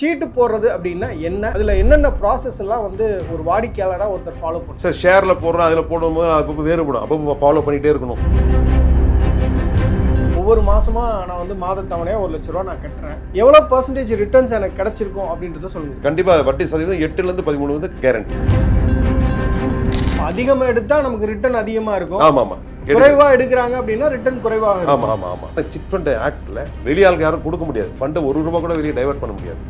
சீட்டு போடுறது அப்படின்னா என்ன? அதுல என்னென்ன ப்ராசஸ் எல்லாம் வந்து ஒரு வாடிக்கையாளரா ஒருத்தர் ஃபாலோ பண்ணும் சார் ஷேரில் போடுறோம் அதில் போடும்போது அப்பப்போ வேறுபடும் அப்பப்போ ஃபாலோ பண்ணிகிட்டே இருக்கணும். ஒவ்வொரு மாசமா நான் வந்து மாத ஒரு லட்ச ரூபா நான் கட்டுறேன். எவ்வளவு பர்சன்டேஜ் ரிட்டர்ன்ஸ் எனக்கு கிடைச்சிருக்கும் அப்படின்றத சொல்லுங்க கண்டிப்பாக வட்டி சதவீதம் எட்டுலேருந்து பதிமூணு வந்து கேரண்டி அதிகமா எடுத்தா நமக்கு ரிட்டர்ன் அதிகமா இருக்கும். ஆமாம் ஆமாம் குறைவா எடுக்கிறாங்க அப்படின்னா ரிட்டர்ன் குறைவாக. ஆமாம் ஆமாம் ஆமாம் சிட் ஃபண்ட் ஆக்டில் வெளியாளுக்கு யாரும் கொடுக்க முடியாது. ஃபண்டை ஒரு ரூபா கூட வெளியே டைவர்ட் பண்ண முடியாது.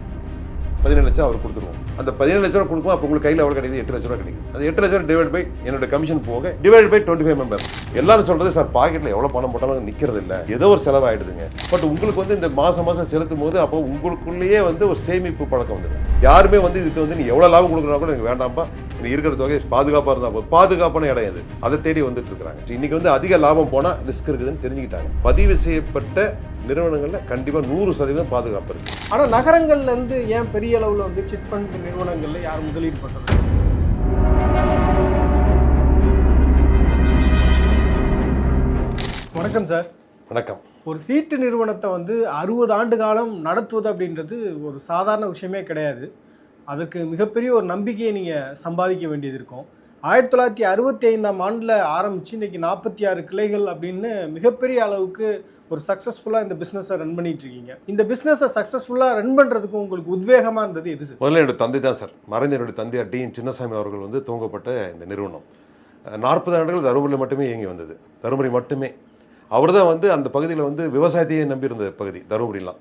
பதினேழு லட்சம் அவர் கொடுத்துருவோம். அந்த பதினேழு லட்சம் ரூபா கொடுக்கும் அப்போ உங்களுக்கு கையில் எவ்வளோ கிடைக்குது? எட்டு லட்ச ரூபா கிடைக்குது. அந்த எட்டு லட்சம் டிவைட் பை என்னோட கமிஷன் போக divide by twenty five member எல்லாரும் சொல்றது சார் பாக்கெட்டில் எவ்வளோ பணம் போட்டாலும் நிற்கிறது இல்லை. ஏதோ ஒரு செலவாயிடுதுங்க. பட் உங்களுக்கு வந்து இந்த மாதம் மாதம் செலுத்தும் போது அப்போ உங்களுக்குள்ளேயே வந்து ஒரு சேமிப்பு பழக்கம் வந்துடும். யாருமே வந்து இதுக்கு வந்து நீ எவ்வளோ லாபம் கொடுக்குறா கூட எனக்கு வேண்டாம்ப்பா. நீ இருக்கிற தொகை பாதுகாப்பாக இருந்தால் போதும். பாதுகாப்பான இடம் அது அதை தேடி வந்துட்டு இருக்கிறாங்க. இன்னைக்கு வந்து அதிக லாபம் போனால் ரிஸ்க் இருக்குதுன்னு தெரிஞ்சுக்கிட்டாங்க. பதிவு செய்யப்பட்ட நிறுவனங்களில் கண்டிப்பாக நூறு சதவீதம் பாதுகாப்பு இருக்கு. ஆனா நகரங்கள்ல இருந்து ஏன் பெரிய அளவுல வந்து சிட் ஃபண்ட் நிறுவனங்கள்ல யார் முதலீடு பண்றது வணக்கம் சார். வணக்கம். ஒரு சீட்டு நிறுவனத்தை வந்து அறுபது ஆண்டு காலம் நடத்துவது அப்படின்றது ஒரு சாதாரண விஷயமே கிடையாது. அதுக்கு மிகப்பெரிய ஒரு நம்பிக்கையை நீங்கள் சம்பாதிக்க வேண்டியது இருக்கும். ஆயிரத்தி தொள்ளாயிரத்தி அறுபத்தி ஐந்தாம் ஆண்டில் ஆரம்பித்து இன்னைக்கு நாற்பத்தி ஆறு கிளைகள் அப்படின்னு மிகப்பெரிய அளவுக்கு ஒரு சக்ஸஸ்ஃபுல்லாக இந்த பிஸ்னஸை ரன் பண்ணிட்டு இருக்கீங்க இந்த பிஸ்னஸை சக்ஸஸ்ஃபுல்லாக ரன் பண்ணுறதுக்கு உங்களுக்கு உத்வேகமாக இருந்தது எது சார் முதல்ல என்னோட தந்தை தான் சார் மறைந்த என்னுடைய தந்தையார் டி சின்னசாமி அவர்கள் வந்து துவங்கப்பட்ட இந்த நிறுவனம். நாற்பது ஆண்டுகள் தருமபுரியில் மட்டுமே இயங்கி வந்தது. தருமபுரி மட்டுமே. அவர் தான் வந்து அந்த பகுதியில் வந்து விவசாயத்தையே நம்பி இருந்த பகுதி தருமபுரிலாம்.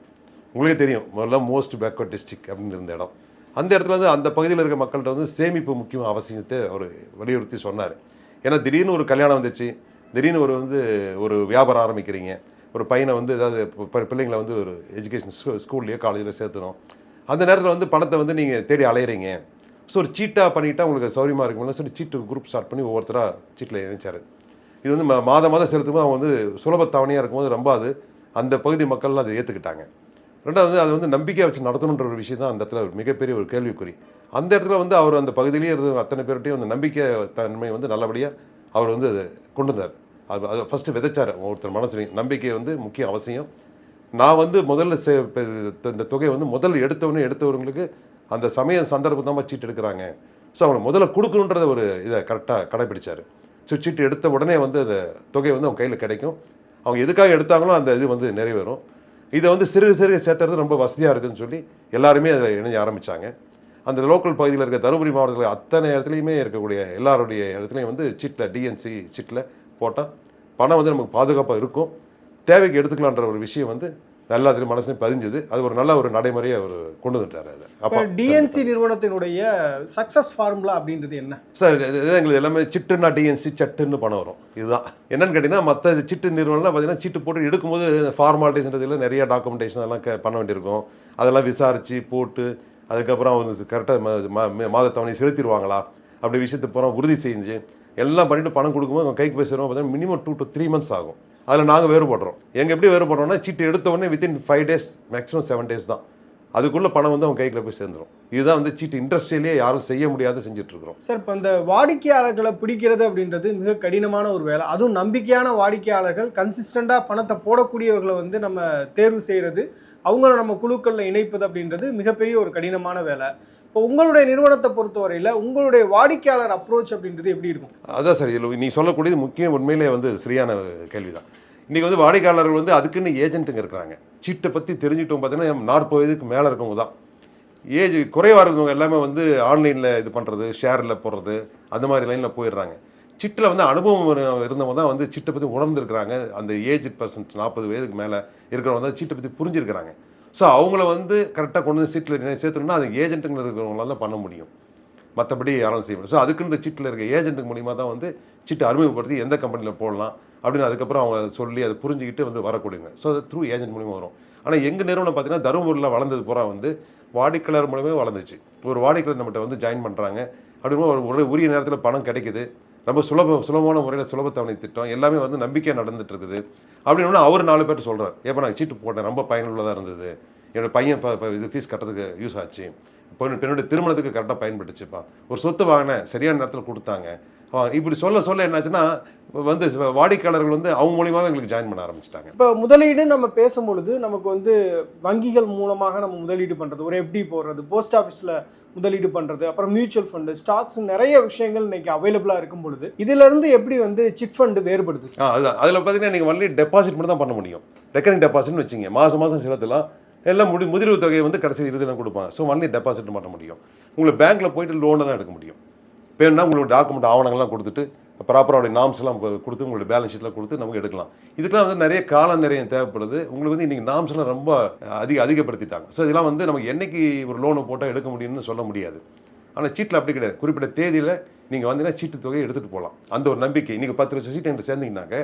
உங்களுக்கே தெரியும் முதல்ல மோஸ்ட் பேக்வர்ட் டிஸ்ட்ரிக் அப்படின்னு இருந்த இடம். அந்த இடத்துல வந்து அந்த பகுதியில் இருக்க மக்கள்கிட்ட வந்து சேமிப்பு முக்கியம் அவசியத்தை அவர் வலியுறுத்தி சொன்னார். ஏன்னா திடீர்னு ஒரு கல்யாணம் வந்துச்சு. திடீர்னு ஒரு வந்து ஒரு வியாபாரம் ஆரம்பிக்கிறீங்க. ஒரு பையனை வந்து ஏதாவது ப- பிள்ளைங்களை வந்து ஒரு எஜுகேஷன் ஸ்கூல்லையோ காலேஜில் சேர்த்துணும். அந்த நேரத்தில் வந்து பணத்தை வந்து நீங்கள் தேடி அலையிறீங்க. ஸோ ஒரு சீட்டாக பண்ணிட்டா உங்களுக்கு சௌரியமாக இருக்கும்ல சொல்லி சீட்டு குரூப் ஸ்டார்ட் பண்ணி ஒவ்வொருத்தராக சீட்டில் இணைச்சார். இது வந்து மாத மாதம் மாதம் செலுத்தும்போது அவங்க வந்து சுலப தவணையாக இருக்கும்போது ரொம்ப அது அந்த பகுதி மக்கள்லாம் அதை ஏற்றுக்கிட்டாங்க ரெண்டாவது அது வந்து நம்பிக்கையை வச்சு நடத்தணுன்ற ஒரு விஷயம் தான் அந்த இடத்துல ஒரு மிகப்பெரிய ஒரு கேள்விக்குறி. அந்த இடத்துல வந்து அவர் அந்த பகுதியிலேயே இருந்த அத்தனை பேர்கிட்டையும் அந்த நம்பிக்கை தன்மை வந்து நல்லபடியாக அவர் வந்து அதை கொண்டு வந்தார். அது அது ஃபஸ்ட்டு விதைச்சார். ஒருத்தர் மனசுலையும் நம்பிக்கை வந்து முக்கிய அவசியம். நான் வந்து முதல்ல சே- இந்த தொகையை வந்து முதல்ல எடுத்தவொடனே எடுத்தவங்களுக்கு அந்த சமய சந்தர்ப்பம் தான் சீட்டு எடுக்கிறாங்க. ஸோ அவங்க முதல்ல கொடுக்கணுன்றத ஒரு இதை கரெக்டாக கடைபிடிச்சார் ஸோ சீட்டு எடுத்த உடனே வந்து அந்த தொகை வந்து அவங்க கையில் கிடைக்கும். அவங்க எதுக்காக எடுத்தாங்களோ அந்த இது வந்து நிறைவேறும். இதை வந்து சிறுக சிறுக சேர்த்துறது ரொம்ப வசதியாக இருக்குன்னு சொல்லி எல்லாருமே அதில் இணைஞ்ச ஆரம்பித்தாங்க அந்த லோக்கல் பகுதியில் இருக்க தருமபுரி மாவட்டத்தில் அத்தனை இடத்துலையுமே இருக்கக்கூடிய எல்லாருடைய இடத்துலையும் வந்து சீட்டில் டிஎன்சி சீட்டில் போட்டால் பணம் வந்து நமக்கு பாதுகாப்பாக இருக்கும். தேவைக்கு எடுத்துக்கலான்ற ஒரு விஷயம் வந்து எல்லாத்துலேயும் மனசுலையும் பதிஞ்சுது. அது ஒரு நல்ல ஒரு நடைமுறையை அவர் கொண்டு வந்துட்டார் அதை. அப்பா டிஎன்சி நிறுவனத்தினுடைய சக்ஸஸ் ஃபார்முலா அப்படின்றது என்ன? சார் இது எங்களுக்கு எல்லாமே சிட்டுன்னா டிஎன்சி சட்டுன்னு பணம் வரும். இதுதான். என்னன்னு கேட்டிங்கன்னா மற்ற சிட்டு நிறுவனம்லாம் பார்த்தீங்கன்னா சீட்டு போட்டு எடுக்கும்போது ஃபார்மாலிட்டிஸ்ன்றதுல நிறைய டாக்குமெண்டேஷன் அதெல்லாம் பண்ண வேண்டியிருக்கும். அதெல்லாம் விசாரித்து போட்டு அதுக்கப்புறம் அவங்க கரெக்டாக மாத தவணை செலுத்திடுவாங்களா? அப்படி விஷயத்தை பூரா உறுதி செஞ்சு எல்லாம் பண்ணிட்டு பணம் கொடுக்கும்போது அவங்க கைக்கு போய் சேருவோம் பார்த்தீங்கன்னா minimum two to three months ஆகும். அதில் நாங்கள் வேறுபடுறோம் எங்கள் எப்படி வேறுபடுறோம்னா சீட்டு எடுத்த உடனே within five days maximum seven days தான். அதுக்குள்ளே பணம் வந்து அவங்க கைக்குள்ள போய் சேர்ந்துரும். இதுதான் வந்து சீட்டு இண்டஸ்ட்ரியிலேயே யாரும் செய்ய முடியாத செஞ்சுட்டு இருக்கிறோம். சார் இப்போ இந்த வாடிக்கையாளர்களை பிடிக்கிறது அப்படின்றது மிக கடினமான ஒரு வேலை. அதுவும் நம்பிக்கையான வாடிக்கையாளர்கள் கன்சிஸ்டண்டாக பணத்தை போடக்கூடியவர்களை வந்து நம்ம தேர்வு செய்கிறது அவங்கள நம்ம குழுக்களில் இணைப்பது அப்படின்றது மிகப்பெரிய ஒரு கடினமான வேலை. இப்போ உங்களுடைய நிறுவனத்தை பொறுத்தவரையில் உங்களுடைய வாடிக்கையாளர் அப்ரோச் அப்படின்றது எப்படி இருக்கும்? அதான் சார் இதில் நீ சொல்லக்கூடியது முக்கியம் உண்மையிலே வந்து சரியான கேள்வி தான் இன்றைக்கி வந்து வாடிக்கையாளர்கள் வந்து அதுக்குன்னு ஏஜென்ட்டுங்க இருக்கிறாங்க. சீட்டை பற்றி தெரிஞ்சுட்டோம் பார்த்தீங்கன்னா நாற்பது வயதுக்கு மேலே இருக்கவங்க தான். ஏஜ் குறைவாக இருக்கவங்க எல்லாமே வந்து ஆன்லைனில் இது பண்ணுறது ஷேரில் போடுறது அந்த மாதிரி லைனில் போயிடுறாங்க. சிட்டில் வந்து அனுபவம் இருந்தவங்க தான் வந்து சிட்டை பற்றி உணர்ந்துருக்கிறாங்க. அந்த ஏஜ் பர்சன்ட் நாற்பது வயதுக்கு மேலே இருக்கிறவங்க தான் சீட்டை பற்றி புரிஞ்சிருக்கிறாங்க. ஸோ அவங்கள வந்து கரெக்டாக கொண்டு வந்து சீட்டில் சேர்த்துணும்னா அது ஏஜென்ட்டுங்க இருக்கிறவங்களால தான் பண்ண முடியும். மற்றபடி யாரும் செய்ய முடியும் ஸோ அதுக்குன்ற சீட்டில் இருக்க ஏஜென்ட்டு மூலியமாக தான் வந்து சீட்டை அறிமுகப்படுத்தி எந்த கம்பெனியில் போடலாம் அப்படின்னு அதுக்கப்புறம் அவங்க சொல்லி அதை புரிஞ்சுக்கிட்டு வந்து வரக்கூடியங்க ஸோ அது த்ரூ ஏஜென்ட் மூலியமாக வரும். ஆனால் எங்கள் நிறுவனம் பார்த்தீங்கன்னா தருமபுரியில் வளர்ந்தது பூரா வந்து வாடிக்கையாளர் மூலமே வளர்ந்துச்சு. ஒரு வாடிக்கையாளர் நம்மகிட்ட வந்து ஜாயின் பண்ணுறாங்க அப்படிங்கும்போது ஒரு ஒரு உரிய நேரத்தில் பணம் கிடைக்குது. ரொம்ப சுலப சுலபமான முறையில் சுலபத்தவணை திட்டம். எல்லாமே வந்து நம்பிக்கையாக நடந்துட்டு இருக்குது அப்படின்னு அவர் நாலு பேர் சொல்கிறார் ஏப்பா நான் சீட்டு போட்டேன். ரொம்ப பயனுள்ளதாக இருந்தது. என்னோடய பையன் இப்போ இது ஃபீஸ் கட்டுறதுக்கு யூஸ் ஆச்சு. இப்போ பெண்ணுடைய திருமணத்துக்கு கரெக்டாக பயன்பட்டுச்சுப்பா. ஒரு சொத்து வாங்கினேன். சரியான நேரத்தில் கொடுத்தாங்க. இப்படி சொல்ல சொல்ல என்னாச்சுன்னா வந்து வாடிக்கையாளர்கள் வந்து அவங்க மூலியமாவே எங்களுக்கு ஜாயின் பண்ண ஆரம்பிச்சிட்டாங்க. இப்போ முதலீடு நம்ம பேசும்பொழுது நமக்கு வந்து வங்கிகள் மூலமாக நம்ம முதலீடு பண்ணுறது ஒரு எஃப்டி போடுறது போஸ்ட் ஆஃபீஸில் முதலீடு பண்ணுறது அப்புறம் மியூச்சுவல் ஃபண்டு ஸ்டாக்ஸ் நிறைய விஷயங்கள் இன்னைக்கு அவைலபிளாக இருக்கும் பொழுது இதிலிருந்து எப்படி வந்து சிட் ஃபண்டு வேறுபடுது? அதுதான். அதில் பார்த்தீங்கன்னா நீங்கள் ஒன்லி டெபாசிட் மட்டும் தான் பண்ண முடியும். ரெக்கரிங் டெபாசிட்னு வச்சிங்க. மாதம் மாதம் செலுத்தலாம். எல்லாம் முடி முதிர்வு தொகையை வந்து கடைசி இறுதியில் கொடுப்பாங்க. ஸோ ஒன்லி டெபாசிட் பண்ண முடியும். உங்களுக்கு பேங்க்கில் போயிட்டு லோனை தான் எடுக்க முடியும். வேணும்னா உங்களுக்கு டாக்குமெண்ட் ஆவணங்கள்லாம் கொடுத்துட்டு ப்ராப்பராக நாம்ஸ் எல்லாம் கொடுத்து உங்களுடைய பேலன்ஸ் ஷீட்லாம் கொடுத்து நமக்கு எடுக்கலாம். இதுக்கெல்லாம் வந்து நிறைய காலம் நிறைய தேவைப்படுது. உங்களுக்கு வந்து இன்றைக்கி நாம்ஸ்லாம் ரொம்ப அதிக அதிகப்படுத்திட்டாங்க. ஸோ இதெல்லாம் வந்து நமக்கு என்னைக்கு ஒரு லோனை போட்டால் எடுக்க முடியும்னு சொல்ல முடியாது. ஆனால் சீட்டில் அப்படி கிடையாது. குறிப்பிட்ட தேதியில் நீங்கள் வந்தீங்கன்னா சீட்டு தொகையை எடுத்துகிட்டு போகலாம் அந்த ஒரு நம்பிக்கை. நீங்கள் பத்து லட்சம் சீட்டு என்கிட்ட சேர்ந்தீங்கன்னாக்க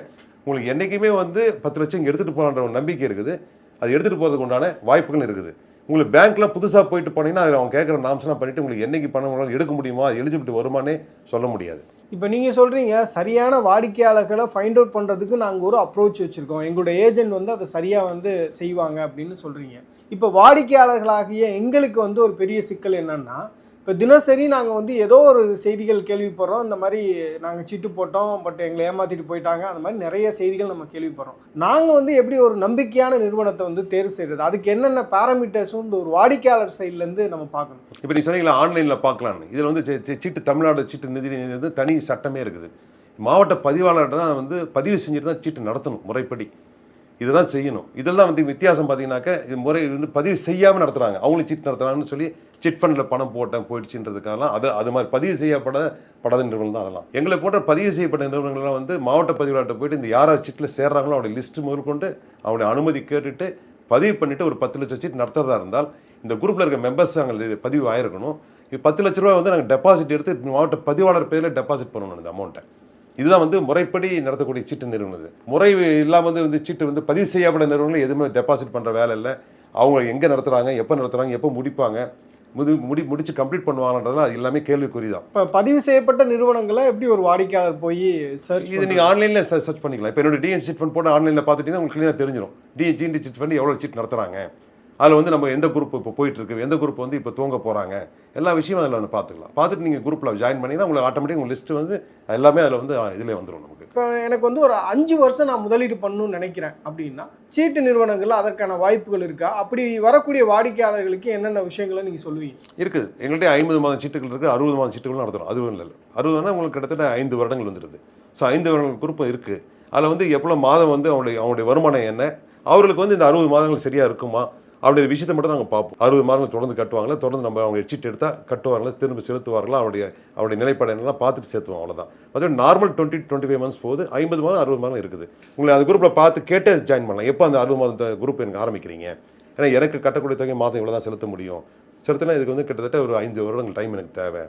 உங்களுக்கு என்றைக்குமே வந்து பத்து லட்சம் எடுத்துகிட்டு போகலான்ற ஒரு நம்பிக்கை இருக்குது. அது எடுத்துகிட்டு போகிறதுக்கு உண்டான வாய்ப்புகள் இருக்குது. உங்களுக்கு பேங்க்கில் புதுசாக போயிட்டு போனீங்கன்னா அதில் அவங்க கேட்குற நாம்ஸ்லாம் பண்ணிவிட்டு உங்களுக்கு என்னைக்கு பணம் வேணாலும் எடுக்க முடியுமா? எலிஜிபிலிட்டி வருமானே சொல்ல முடியாது. இப்போ நீங்கள் சொல்கிறீங்க சரியான வாடிக்கையாளர்களை ஃபைண்ட் அவுட் பண்ணுறதுக்கு நாங்கள் ஒரு அப்ரோச் வச்சுருக்கோம். எங்களுடைய ஏஜென்ட் வந்து அதை சரியாக வந்து செய்வாங்க அப்படின்னு சொல்கிறீங்க இப்போ வாடிக்கையாளர்களாகிய எங்களுக்கு வந்து ஒரு பெரிய சிக்கல் என்னன்னா இப்போ தினசரி நாங்கள் வந்து ஏதோ ஒரு செய்திகள் கேள்விப்படுறோம். இந்த மாதிரி நாங்கள் சீட்டு போட்டோம் பட் எங்களை ஏமாற்றிட்டு போயிட்டாங்க. அந்த மாதிரி நிறைய செய்திகள் நம்ம கேள்விப்படுறோம். நாங்கள் வந்து எப்படி ஒரு நம்பிக்கையான நிறுவனத்தை வந்து தேர்வு செய்கிறது அதுக்கு என்னென்ன பேராமீட்டர்ஸும் இந்த ஒரு வாடிக்கையாளர் சைட்லேருந்து நம்ம பார்க்கணும்? இப்போ நீ சொன்னீங்களா ஆன்லைனில் பார்க்கலான்னு இதில் வந்து சீட்டு தமிழ்நாடு சீட்டு நிதி வந்து தனி சட்டமே இருக்குது. மாவட்ட பதிவாளர்கிட்ட தான் வந்து பதிவு செஞ்சுட்டு தான் சீட்டு நடத்தணும் முறைப்படி. இதுதான் செய்யணும். இதெல்லாம் வந்து வித்தியாசம் பார்த்தீங்கன்னாக்க இது முறை வந்து பதிவு செய்யாமல் நடத்துகிறாங்க அவங்களும் சீட் நடத்துகிறாங்கன்னு சொல்லி சிட் ஃபண்டில் பணம் போட்டேன் போயிடுச்சுன்றதுக்காகலாம் அது அது மாதிரி பதிவு செய்யப்பட படாத நிறுவனம் தான் அதெல்லாம். எங்களை போன்ற பதிவு செய்யப்பட்ட நிறுவனங்கள்லாம் வந்து மாவட்ட பதிவாளர்கிட்ட போயிட்டு இந்த யார் யார் சீட்டில் சேர்றாங்களோ அவருடைய லிஸ்ட் முதற்கொண்டு அவருடைய அனுமதி கேட்டுட்டு பதிவு பண்ணிவிட்டு ஒரு பத்து லட்சம் சீட் நடத்துறதா இருந்தால் இந்த குரூப்பில் இருக்க மெம்பர்ஸ் அங்கே பதிவு ஆயிருக்கணும். இது பத்து லட்ச ரூபா வந்து நாங்கள் டெபாசிட் எடுத்து மாவட்ட பதிவாளர் பேரில் டெபாசிட் பண்ணணும் இந்த அமௌண்ட்டை இதுதான் வந்து முறைப்படி நடத்தக்கூடிய சீட்டு நிறுவனம் முறை இல்லாமல் வந்து வந்து சீட்டு வந்து பதிவு செய்யப்பட்ட நிறுவனங்கள் எதுவுமே டெபாசிட் பண்ணுற வேலை இல்லை. அவங்க எங்கே நடத்துகிறாங்க எப்போ நடத்துகிறாங்க எப்போ முடிப்பாங்க முடி முடி முடிச்சு கம்ப்ளீட் பண்ணுவாங்கன்றதுலாம் அது எல்லாமே கேள்விக்குறி தான் இப்போ பதிவு செய்யப்பட்ட நிறுவனங்களை எப்படி ஒரு வாடிக்கையாளர் போய் சர்ச் இது நீங்கள் ஆன்லைனில் சர்ச் பண்ணிக்கலாம். இப்போ என்னோட டிஎன் சீட் ஃபண்ட் போட்டு ஆன்லைனில் பார்த்துட்டீங்கன்னா உங்களுக்கு ஆ தெரிஞ்சிடும் டிஎன் ஜிஎன்டி சீட் ஃபண்ட் எவ்வளோ சீட் நடத்துகிறாங்க அதில் வந்து நம்ம எந்த குரூப் இப்போ போயிட்டு இருக்கு எந்த குரூப் வந்து இப்போ தூங்க போகிறாங்க எல்லா விஷயமும் அதில் வந்து பார்த்துக்கலாம். பார்த்துட்டு நீங்கள் குரூப்பில் ஜாயின் பண்ணிங்கன்னா உங்களுக்கு ஆட்டோமேட்டிக் உங்கள் லிஸ்ட்டு வந்து எல்லாமே அதில் வந்து இதில் வந்துடும் நமக்கு. இப்போ எனக்கு வந்து ஒரு அஞ்சு வருஷம் நான் முதலீடு பண்ணணும்னு நினைக்கிறேன் அப்படின்னா சீட்டு நிறுவனங்கள்ல அதற்கான வாய்ப்புகள் இருக்கா? அப்படி வரக்கூடிய வாடிக்கையாளர்களுக்கு என்னென்ன விஷயங்களை நீங்கள் சொல்லுவீங்க? இருக்குது. எங்கள்கிட்ட ஐம்பது மாதம் சீட்டுகள் இருக்குது அறுபது மாதம் சீட்டுகள் நடத்துகிறோம் அதுவும் இல்லை. அறுபதுனா உங்களுக்கு கிட்டத்தட்ட ஐந்து வருடங்கள் வந்துடுது. ஸோ ஐந்து வருடங்கள் குரூப் இருக்குது அதில் வந்து எவ்வளோ மாதம் வந்து அவங்களுடைய அவங்களுடைய வருமானம் என்ன? அவர்களுக்கு வந்து இந்த அறுபது மாதங்கள் சரியாக இருக்குமா? அப்படிங்கிற விஷயத்தை மட்டும் நாங்கள் பார்ப்போம். அறுபது மார்க்கில் தொடர்ந்து கட்டுவாங்களா? தொடர்ந்து நம்ம அவங்க சீட் எடுத்தால் கட்டுவாங்களா? திரும்ப செலுத்துவார்களா? அவருடைய அவருடைய நிலைப்பாடு என்னெல்லாம் பார்த்துட்டு சேர்த்துவோம் அவ்வளோதான் அது normal twenty twenty five months போகுது ஐம்பது மாதம் அறுபது மாதம் இருக்குது. உங்களை அந்த குரூப்பில் பார்த்து கேட்டே ஜாயின் பண்ணலாம். எப்போ அந்த அறுபது மாதம் குரூப் எனக்கு ஆரம்பிக்கிறீங்க? ஏன்னா எனக்கு கட்டக்கூடிய தொகை மாதம் இவ்வளோ தான் செலுத்த முடியும். செலுத்தினா இதுக்கு வந்து கிட்டத்தட்ட ஒரு ஐந்து வருடங்கள் டைம் எனக்கு தேவை.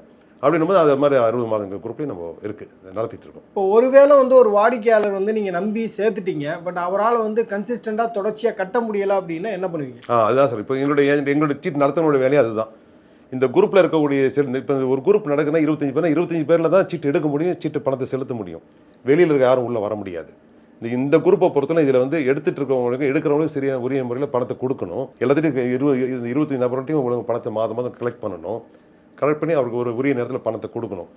அப்படின்னும் போது அது மாதிரி அறுபது மாதங்கள் குரூப்லேயும் நம்ம இருக்குது நடத்திட்டு இருக்கோம். இப்போ ஒருவேளை வந்து ஒரு வாடிக்கையாளர் வந்து நீங்கள் நம்பி சேர்த்துட்டீங்க பட் அவரால் வந்து கன்சிஸ்டண்டாக தொடர்ச்சியாக கட்ட முடியல அப்படின்னா என்ன பண்ணுவீங்க? ஆ அதுதான் சார். இப்போ எங்களுடைய எங்களுடைய சீட் நடத்தினுடைய வேலையே அதுதான். இந்த குரூப்பில் இருக்கக்கூடிய சில இப்போ ஒரு குரூப் நடக்குன்னா இருபத்தஞ்சு பேர் இருபத்தஞ்சு பேரில் தான் சீட்டு எடுக்க முடியும் சீட்டு பணத்தை செலுத்த முடியும். வெளியில் இருக்க யாரும் உள்ளே வர முடியாது. இந்த இந்த குரூப்பை பொறுத்தவரை இதில் வந்து எடுத்துட்டு இருக்கவங்களுக்கு எடுக்கிறவங்களுக்கு சரியான உரிய முறையில் பணத்தை கொடுக்கணும். எல்லாத்தையும் இருபது இருபத்தஞ்சு நபர்கிட்டையும் உங்களுக்கு பணத்தை மாதம் மாதம் கலெக்ட் பண்ணணும். கலெக்ட் பண்ணி அவருக்கு ஒரு உரிய நேரத்தில் பணத்தை கொடுக்கணும்.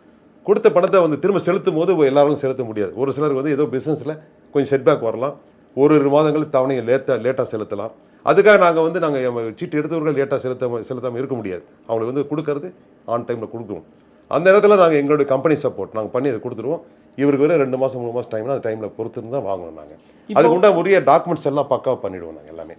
கொடுத்த பணத்தை வந்து திரும்ப செலுத்தும் போது எல்லாராலும் செலுத்த முடியாது. ஒரு சிலருக்கு வந்து ஏதோ பிஸ்னஸில் கொஞ்சம் செட்பேக் வரலாம். ஒரு ஒரு மாதங்கள் தவணையை லேட்டாக லேட்டாக செலுத்தலாம். அதுக்காக நாங்கள் வந்து நாங்கள் சீட்டு எடுத்தவர்கள் லேட்டாக செலுத்த செலுத்தாமல் இருக்க முடியாது. அவங்களுக்கு வந்து கொடுக்கறது ஆன் டைமில் கொடுக்கணும். அந்த நேரத்தில் நாங்கள் எங்களுடைய கம்பெனி சப்போர்ட் நாங்கள் பண்ணி அதை கொடுத்துருவோம். இவருக்கு வேறு ரெண்டு மாதம் மூணு மாதம் டைம்னா அந்த டைமில் பொறுத்து தான் வாங்கணும் நாங்கள் அதுக்கு உண்டா உரிய டாக்குமெண்ட்ஸ் எல்லாம் பக்காவாக பண்ணிவிடுவோம் நாங்கள் எல்லாமே.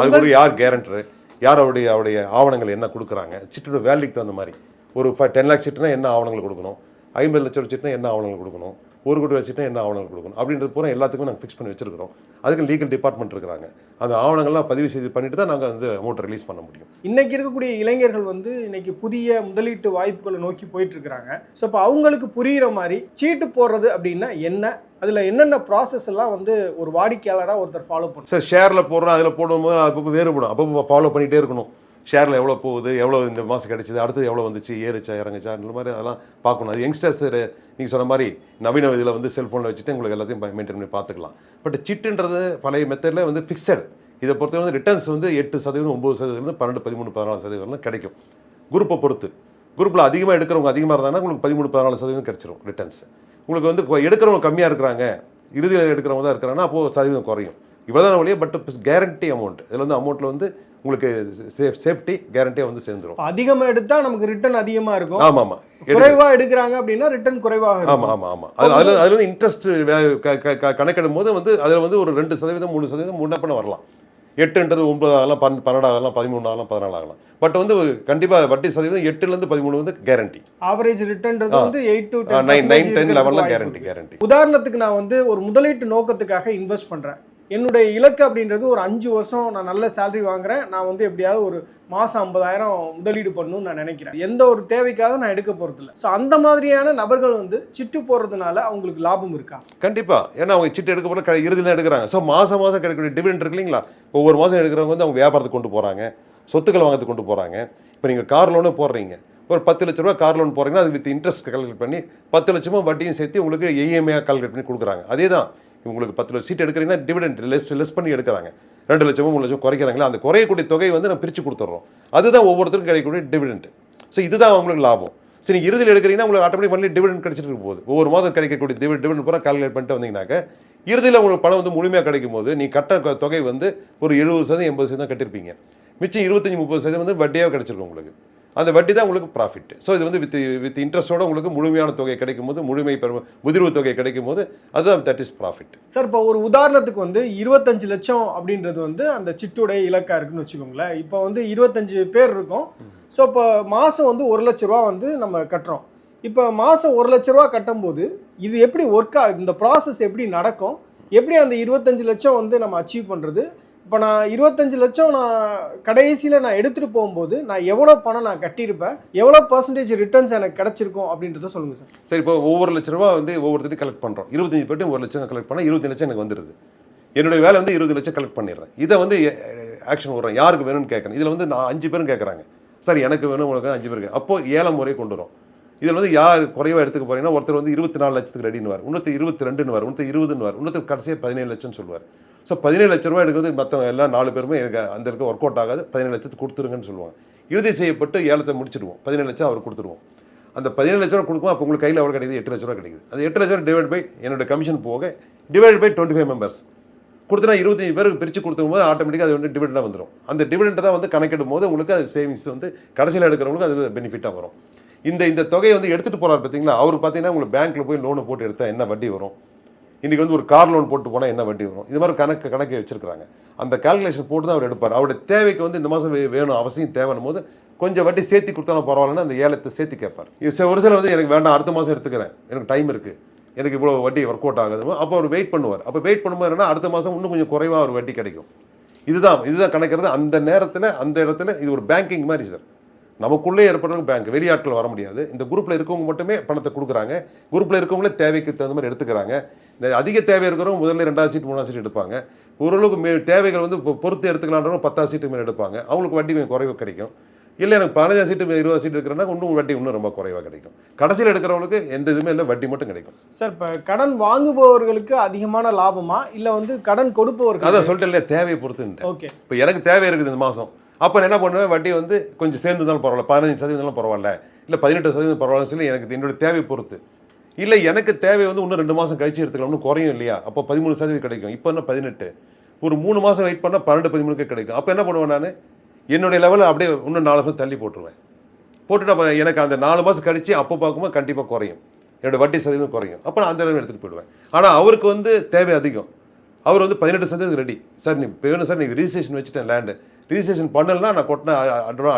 அதுக்கு ஒரு யார் கேரண்டரு யார் அவருடைய அவருடைய ஆவணங்கள் என்ன கொடுக்குறாங்க சிட்டோட வேல்யூக்கு தகுந்த மாதிரி. ஒரு ஃபைவ் டென் லேக் சீட்டுனா என்ன ஆவணங்கள் கொடுக்கணும்? ஐம்பது லட்சம் சீட்டுனா என்ன ஆவணங்கள் கொடுக்கணும்? ஒரு கோடி வச்சுட்டா என்ன ஆவணங்கள் கொடுக்கணும்? அப்படின்றது பூரா எல்லாத்துக்கும் நாங்கள் ஃபிக்ஸ் பண்ணி வச்சிருக்கிறோம். அதுக்கு லீகல் டிபார்ட்மெண்ட் இருக்கிறாங்க. அந்த ஆவணங்கள்லாம் பதிவு செய்து பண்ணிட்டு தான் நாங்கள் வந்து அமௌண்ட்டை ரிலீஸ் பண்ண முடியும். இன்னைக்கு இருக்கக்கூடிய இளைஞர்கள் வந்து இன்னைக்கு புதிய முதலீட்டு வாய்ப்புகளை நோக்கி போயிட்டு இருக்கிறாங்க ஸோ இப்போ அவங்களுக்கு புரிகிற மாதிரி சீட்டு போடுறது அப்படின்னா என்ன? அதில் என்னென்ன ப்ராசஸ் எல்லாம் வந்து ஒரு வாடிக்கையாளராக ஒருத்தர் ஃபாலோ பண்ணும் சார் ஷேரில் போடுறோம் அதில் போடும்போது அப்பப்போ வேறுபடும். அப்பப்போ ஃபாலோ பண்ணிகிட்டே இருக்கணும். ஷேரில் எவ்வளோ போகுது எவ்வளோ இந்த மாதம் கிடைச்சிது அடுத்தது எவ்வளோ வந்துச்சு ஏறுச்சா இறங்குச்சா இந்த மாதிரி அதெல்லாம் பார்க்கணும். அது யங்ஸ்டர்ஸ் நீங்கள் சொன்ன மாதிரி நவீன இதில் வந்து செல்ஃபோனில் வச்சுட்டு உங்களுக்கு எல்லாத்தையும் மெயின்டைன் பண்ணி பார்த்துக்கலாம். பட் சிட்டுன்றது பழைய மெத்தடில் வந்து ஃபிக்ஸட் இதை பொறுத்தவரை வந்து ரிட்டர்ன்ஸ் வந்து எட்டு சதவீதம் ஒம்பது சதவீதம் பன்னெண்டு பதிமூணு பதினாலு சதவீதம்லாம் கிடைக்கும். குரூப்பை பொறுத்து. குரூப்பில் அதிகமாக எடுக்கிறவங்க அதிகமாக இருந்தாங்கன்னா உங்களுக்கு பதிமூணு பதினாலு சதவீதம் கிடச்சிரும் ரிட்டர்ன்ஸ் உங்களுக்கு வந்து எடுக்கிறவங்க கம்மியாக இருக்கிறாங்க இறுதியில் எடுக்கிறவங்க தான் இருக்கிறாங்கன்னா அப்போது சதவீதம் குறையும். இவ்வளோதான் வழியே பட் கேரண்டி அமௌண்ட் இதில் வந்து அமௌண்ட்டில் வந்து உங்களுக்கு சேஃப் சேஃப்டி கேரண்டியாக வந்து சேர்ந்துரும். இப்ப அதிகமா எடுத்தா நமக்கு ரிட்டர்ன் அதிகமா இருக்கும். ஆமாம். ஆமாம் குறைவா எடுக்கிறாங்க அப்படின்னா ரிட்டர்ன் குறைவாக ஆமாம் ஆமாம் ஆமாம் அது அதில் அதில் வந்து இன்ட்ரெஸ்ட் கணக்கிடும் போது வந்து அதில் வந்து ஒரு ரெண்டு சதவீதம் மூணு சதவீதம் முன்னப்பன வரலாம். எட்டுன்றது ஒன்பது ஆகலாம் பன் பன்னெண்டு ஆகலாம் பதிமூணு ஆகலாம் பதினாலு ஆகலாம். பட் வந்து கண்டிப்பாக வட்டி சதவீதம் எட்டுலேருந்து பதிமூணு வந்து கேரண்டி ஆவரேஜ் ரிட்டர்ன்றது வந்து eight to nine nine ten லெவலில் கேரண்டி கேரண்டி உதாரணத்துக்கு நான் வந்து ஒரு முதலீட்டு நோக்கத்துக்காக இன்வெஸ்ட் பண்றேன். என்னுடைய இலக்கு அப்படின்றது ஒரு அஞ்சு வருஷம் நான் நல்ல சேலரி வாங்குறேன். நான் வந்து எப்படியாவது ஒரு மாசம் ஐம்பதாயிரம் முதலீடு பண்ணணும்னு நான் நினைக்கிறேன். எந்த ஒரு தேவைக்காக நான் எடுக்க போறது இல்லை ஸோ அந்த மாதிரியான நபர்கள் வந்து சிட்டு போடுறதுனால அவங்களுக்கு லாபம் இருக்கா? கண்டிப்பாக ஏன்னா அவங்க சிட்டு எடுக்க போகிற இறுதியில் எடுக்கிறாங்க. ஸோ மாதம் மாதம் கிடைக்கக்கூடிய டிவிடெண்ட் இருக்கு இல்லைங்களா? ஒவ்வொரு மாதம் எடுக்கிறவங்க வந்து அவங்க வியாபாரத்துக்கு கொண்டு போகிறாங்க சொத்துக்கள் வாங்கறதுக்கு கொண்டு போகிறாங்க இப்போ நீங்கள் கார் லோனு போடுறீங்க. ஒரு பத்து லட்ச ரூபா கார் லோன் போகிறீங்கன்னா அது வித் இன்ட்ரெஸ்ட் கால்குலேட் பண்ணி பத்து லட்சமாக வட்டியும் சேர்த்து உங்களுக்கு இஎம்ஐயாக கால்குலேட் பண்ணி கொடுக்குறாங்க. அதே தான் உங்களுக்கு பத்து லட்சம் சீட் எடுக்கிறீங்கன்னா டிவிடெண்ட் லெஸ் லெஸ் பண்ணி எடுக்கிறாங்க. ரெண்டு லட்சமோ மூணு லட்சம் குறைக்கிறாங்களா? அந்த குறையக்கூடிய தொகையை வந்து நம்ம பிரித்து கொடுத்துட்றோம். அதுதான் ஒவ்வொருத்தருக்கும் கிடைக்கக்கூடிய டிவிடெண்ட் ஸோ இதுதான் உங்களுக்கு லாபம். சரி நீங்கள் இறுதியில் எடுக்கிறீங்கன்னா உங்களுக்கு ஆட்டோமேட்டிக் பண்ணி டிவிடெண்ட் கிடைச்சிட்டு போகுது. ஒவ்வொரு மாதம் கிடைக்கக்கூடிய டிவிடெண்ட் டிவிடெண்ட் பூரா கால்குலேட் பண்ணிட்டு வந்தீங்கன்னாக்க இறுதியில் உங்களுக்கு பணம் வந்து முழுமையாக கிடைக்கும் போது நீ கட்ட தொகை வந்து ஒரு எழுபது சதவீதம் எண்பது சதவீதம் கட்டிருப்பீங்க. மிச்சம் இருபத்தஞ்சி முப்பது சதவீதம் வந்து வட்டியாக கிடைச்சிருக்கும் உங்களுக்கு. அந்த வட்டி தான் உங்களுக்கு ப்ராஃபிட் ஸோ இது வந்து வித் வித் இன்ட்ரெஸ்ட்டோட உங்களுக்கு முழுமையான தொகை கிடைக்கும் போது முழுமை பெறும் முதிர்வு தொகை கிடைக்கும் போது அதுதான் தட் இஸ் ப்ராஃபிட் சார் இப்போ ஒரு உதாரணத்துக்கு வந்து இருபத்தஞ்சு லட்சம் அப்படின்றது வந்து அந்த சிட்டுடைய இலக்கா இருக்குன்னு வச்சுக்கோங்களேன். இப்போ வந்து இருபத்தஞ்சு பேர் இருக்கும். ஸோ இப்போ மாதம் வந்து ஒரு லட்ச ரூபா வந்து நம்ம கட்டுறோம். இப்போ மாதம் ஒரு லட்ச ரூபா கட்டும்போது இது எப்படி ஒர்க் ஆகுது இந்த ப்ராசஸ் எப்படி நடக்கும்? எப்படி அந்த இருபத்தஞ்சு லட்சம் வந்து நம்ம அச்சீவ் பண்ணுறது இப்போ நான் இருபத்தஞ்சு லட்சம் நான் கடைசியில் நான் எடுத்துகிட்டு போகும்போது நான் எவ்வளோ பணம் நான் கட்டியிருப்பேன்? எவ்வளோ பர்சன்டேஜ் ரிட்டர்ன்ஸ் எனக்கு கிடைச்சிருக்கும் அப்படின்றத சொல்லுங்கள் சார். சரி இப்போ ஒவ்வொரு லட்ச ரூபா வந்து ஒவ்வொருத்தரும் கலெக்ட் பண்ணுறோம் இருபத்தஞ்சு பேர்ட்டு ஒரு லட்சம் கலெக்ட் பண்ணால் இருபத்தஞ்சு லட்சம் எனக்கு வந்துடுது என்னுடைய வேலை வந்து இருபது லட்சம் கலெக்ட் பண்ணிடுறேன். இதை வந்து ஆக்ஷன் விடுறேன். யாருக்கு வேணும்னு கேட்குறேன். இதில் வந்து நான் அஞ்சு பேரும் கேட்குறாங்க. சார் எனக்கு வேணும் உனக்கு அஞ்சு பேருக்கு அப்போது ஏழை முறையை கொண்டு வரும். இதில் வந்து யார் குறைவாக எடுத்துக்க போறீங்கன்னா ஒருத்தர் வந்து இருபத்தி நாலு லட்சத்துக்கு ரெடின்னு வார் இன்னொருத்தர் இருபத்தி ரெண்டுன்னு வார் இன்னொருத்தர் இருபதுன்னு வார் இன்னொருத்தர் கடைசியாக பதினேழு லட்சம் சொல்லுவார். ஸோ பதினேழு லட்ச ரூபா எடுக்கிறது மற்றவங்க எல்லாம் நாலு பேருமே எனக்கு அந்த இருக்க ஒர்க் அவுட் ஆகாது. பதினேழு லட்சத்துக்கு கொடுத்துருங்கன்னு சொல்லுவாங்க. இறுதி செய்யப்பட்டு ஏலத்தை முடிச்சிடுவோம். பதினேழு லட்சம் அவர் கொடுத்துருவோம். அந்த பதினேழு லட்ச ரூபா கொடுக்கும் அப்போ உங்களுக்கு கையில் எவ்வளோ கிடைக்குது எட்டு லட்ச ரூபா கிடைக்குது. அந்த எட்டு லட்ச ரூபா டிவைட் பை என்னோட கமிஷன் போக divide by twenty five members கொடுத்தனா இருபத்தஞ்சு பேருக்கு பிரித்து கொடுத்தும் போது ஆட்டோமேட்டிக்காக அது வந்து டிவிடெண்டாக வந்துடும் அந்த டிவிடெண்ட் தான் வந்து கணக்கிடும் போது உங்களுக்கு அது சேவிங்ஸ் வந்து கடைசியில் எடுக்கிறவங்களுக்கு அது பெனிஃபிட்டாக வரும். இந்த இந்த தொகையை வந்து எடுத்துகிட்டு போகிறார் பார்த்தீங்களா அவர் பார்த்தீங்கன்னா உங்களுக்கு பேங்க்கில் போய் லோனை போட்டு எடுத்தால் என்ன வட்டி வரும்? இன்றைக்கி வந்து ஒரு கார் லோன் போட்டு போனால் என்ன வட்டி வரும்? இது மாதிரி கணக்கு கணக்கை வச்சிருக்காங்க அந்த கால்குலேஷன் போட்டு தான் அவர் எடுப்பார். அவருடைய தேவைக்கு வந்து இந்த மாதம் வேணும் அவசியம் தேவைன்னும் போது கொஞ்சம் வட்டி சேர்த்து கொடுத்தாலும் பரவாயில்லன்னு அந்த ஏலத்தை சேர்த்து கேட்பார். இது சில- ஒரு சிலர் வந்து எனக்கு வேண்டாம் அடுத்த மாதம் எடுத்துக்கிறேன். எனக்கு டைம் இருக்குது எனக்கு இவ்வளோ வட்டி ஒர்க் அவுட் ஆகுது. அப்போ அவர் வெயிட் பண்ணுவார். அப்போ வெயிட் பண்ணும்போது என்னன்னா அடுத்த மாதம் இன்னும் கொஞ்சம் குறைவாக ஒரு வட்டி கிடைக்கும். இதுதான் இதுதான் கணக்கிறது அந்த நேரத்தில் அந்த இடத்துல இது ஒரு பேங்கிங் மாதிரி சார் நமக்குள்ளே ஏற்படுறவங்க பேங்க் வெளியாட்கள் வர முடியாது. இந்த குரூப்பில் இருக்கவங்க மட்டுமே பணத்தை கொடுக்குறாங்க. குரூப்பில் இருக்கவங்களே தேவைக்கு தகுந்த மாதிரி எடுத்துக்கிறாங்க. இந்த அதிக தேவை இருக்கிறவங்க முதல்ல ரெண்டாவது சீட் மூணாவது சீட் எடுப்பாங்க. ஓரளவுக்கு மே தேவைகள் வந்து பொறுத்து எடுத்துக்கலான்றவங்க பத்தாவது சீட்டு மேலே எடுப்பாங்க. அவங்களுக்கு வட்டி கொஞ்சம் குறைவு கிடைக்கும். இல்லை எனக்கு பதினஞ்சாம் சீட்டு இருபது சீட் இருக்கிறேன்னா இன்னும் வட்டி இன்னும் ரொம்ப குறைவாக கிடைக்கும். கடைசியில் எடுக்கிறவங்களுக்கு எந்த இதுவுமே இல்லை வட்டி மட்டும் கிடைக்கும். சார் இப்போ கடன் வாங்குபவர்களுக்கு அதிகமான லாபமா? இல்லை வந்து கடன் கொடுப்பவர்கள் அதான் சொல்லிட்டு இல்லையா தேவையை பொறுத்துன்ட்டு. ஓகே. இப்போ எனக்கு தேவை இருக்குது இந்த மாதம் அப்போ நான் என்ன பண்ணுவேன்? வட்டி வந்து கொஞ்சம் சேர்ந்து இருந்தாலும் பரவாயில்ல. பதினஞ்சு சதவீதம் இருந்தாலும் பரவாயில்ல. இல்லை பதினெட்டு சதவீதம் பரவாயில்லன்னு சொல்லி எனக்கு என்னோட தேவை பொறுத்து. இல்லை எனக்கு தேவை வந்து இன்னும் ரெண்டு மாதம் கழிச்சு எடுத்துக்கலாம்னு குறையும் இல்லையா? அப்போ பதிமூணு சதவீதம் கிடைக்கும். இப்போ என்ன பதினெட்டு? ஒரு மூணு மாதம் வெயிட் பண்ணால் பன்னெண்டு பதிமூணுக்கே கிடைக்கும். அப்போ என்ன பண்ணுவேன் நான்? என்னுடைய லெவலில் அப்படியே இன்னும் நாலு மாதம் தள்ளி போட்டுருவேன். போட்டுட்டு அப்போ எனக்கு அந்த நாலு மாதம் கழிச்சு அப்போ பார்க்கும்போது கண்டிப்பாக குறையும். என்னோட வட்டி சதவீதம் குறையும். அப்போ நான் அந்த அளவு எடுத்துகிட்டு போயிடுவேன். ஆனால் அவருக்கு வந்து தேவை அதிகம். அவர் வந்து பதினெட்டு சதவீதம் ரெடி சார் நீ வேணும் சார் நீங்கள் ரிஜிஸ்ட்ரேஷன் வச்சுட்டேன் லேண்டு ரிஜிஸ்ட்ரேஷன் பண்ணலன்னா நான் கொட்டின